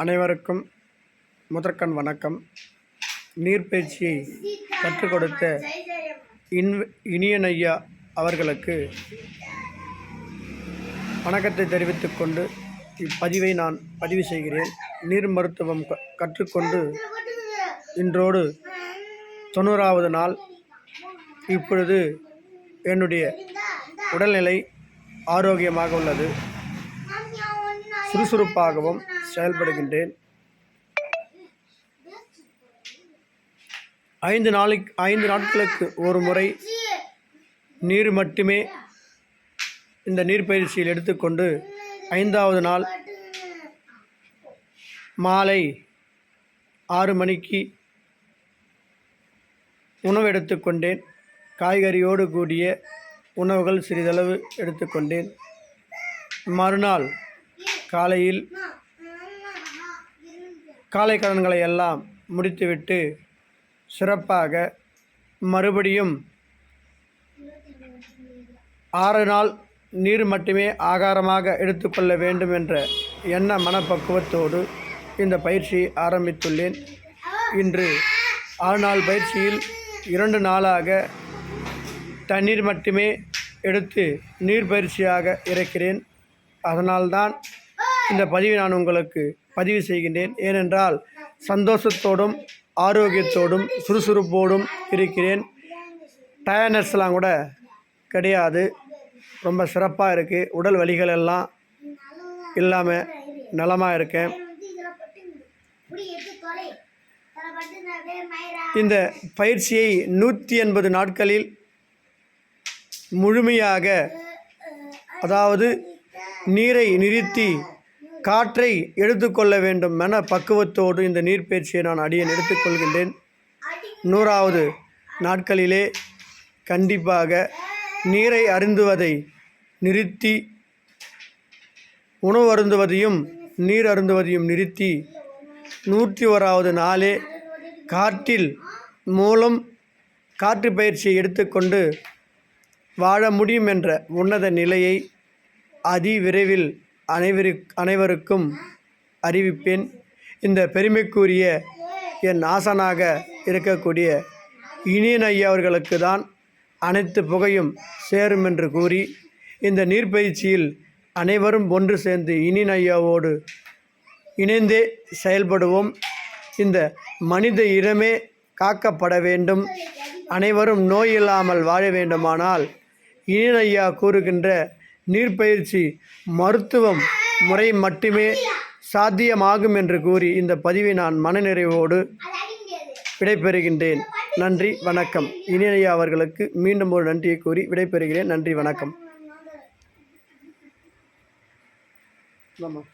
அனைவருக்கும் முதற்கண் வணக்கம். நீர்ப்பயிற்சியை கற்றுக் கொடுத்த இன் இனியன் ஐயா அவர்களுக்கு வணக்கத்தை தெரிவித்துக் கொண்டு இப்பதிவை நான் பதிவு செய்கிறேன். நீர் மருத்துவம் கற்றுக்கொண்டு இன்றோடு தொண்ணூறாவது நாள். இப்பொழுது என்னுடைய உடல்நிலை ஆரோக்கியமாக உள்ளது. சுறுசுறுப்பாகவும் செயல்படுகின்றேன். ஐந்து நாளைக்கு ஐந்து நாட்களுக்கு ஒரு முறை நீர் மட்டுமே இந்த நீர்ப்பயிற்சியில் எடுத்துக்கொண்டு ஐந்தாவது நாள் மாலை ஆறு மணிக்கு உணவு எடுத்துக்கொண்டேன். காய்கறியோடு கூடிய உணவுகள் சிறிதளவு எடுத்துக்கொண்டேன். மறுநாள் காலையில் காலை கடன்களை எல்லாம் முடித்துவிட்டு சிறப்பாக மறுபடியும் ஆறு நாள் நீர் மட்டுமே ஆகாரமாக எடுத்துக்கொள்ள வேண்டும் என்ற எண்ண மனப்பக்குவத்தோடு இந்த பயிற்சியை ஆரம்பித்துள்ளேன். இன்று ஆறு நாள் பயிற்சியில் இரண்டு நாளாக தண்ணீர் மட்டுமே எடுத்து நீர் பயிற்சியாக இருக்கிறேன். அதனால்தான் இந்த பதிவை நான் உங்களுக்கு பதிவு செய்கின்றேன். ஏனென்றால் சந்தோஷத்தோடும் ஆரோக்கியத்தோடும் சுறுசுறுப்போடும் இருக்கிறேன். டயர்னஸ்லாம் கூட கிடையாது. ரொம்ப சிறப்பாக இருக்குது உடல் வலிகள் எல்லாம் இல்லாமல் நலமாக இருக்கேன். இந்த பயிற்சியை நூற்றி எண்பது நாட்களில் முழுமையாக அதாவது நீரை நிறுத்தி காற்றை எடுத்துக்கொள்ள வேண்டும் என பக்குவத்தோடு இந்த நீர்ப்பயிற்சியை நான் அடியன் எடுத்துக்கொள்கின்றேன். நூறாவது நாட்களிலே கண்டிப்பாக நீரை அருந்துவதை நிறுத்தி உணவு அருந்துவதையும் நீர் அருந்துவதையும் நிறுத்தி நூற்றி ஓராவது நாளே காற்றில் மூலம் காற்று பயிற்சியை எடுத்துக்கொண்டு வாழ முடியும் என்ற உன்னத நிலையை அதி விரைவில் அனைவரு அனைவருக்கும் அறிவிப்பேன். இந்த பெருமைக்குரிய என் ஆசனாக இருக்கக்கூடிய இனியன் ஐயா அவர்களுக்கு தான் அனைத்து புகையும் சேரும் என்று கூறி இந்த நீர்ப்பயிற்சியில் அனைவரும் ஒன்று சேர்ந்து இனியன் ஐயாவோடு இணைந்தே செயல்படுவோம். இந்த மனித இனமே காக்கப்பட வேண்டும். அனைவரும் நோய் இல்லாமல் வாழ வேண்டுமானால் இனியன் ஐயா கூறுகின்ற நீர்ப்பயிற்சி மருத்துவம் முறை மட்டுமே சாத்தியமாகும் என்று கூறி இந்த பதிவை நான் மனநிறைவோடு விடைபெறுகின்றேன். நன்றி வணக்கம். இனியா அவர்களுக்கு மீண்டும் ஒரு நன்றியை கூறி விடைபெறுகிறேன். நன்றி வணக்கம். ஆமாம்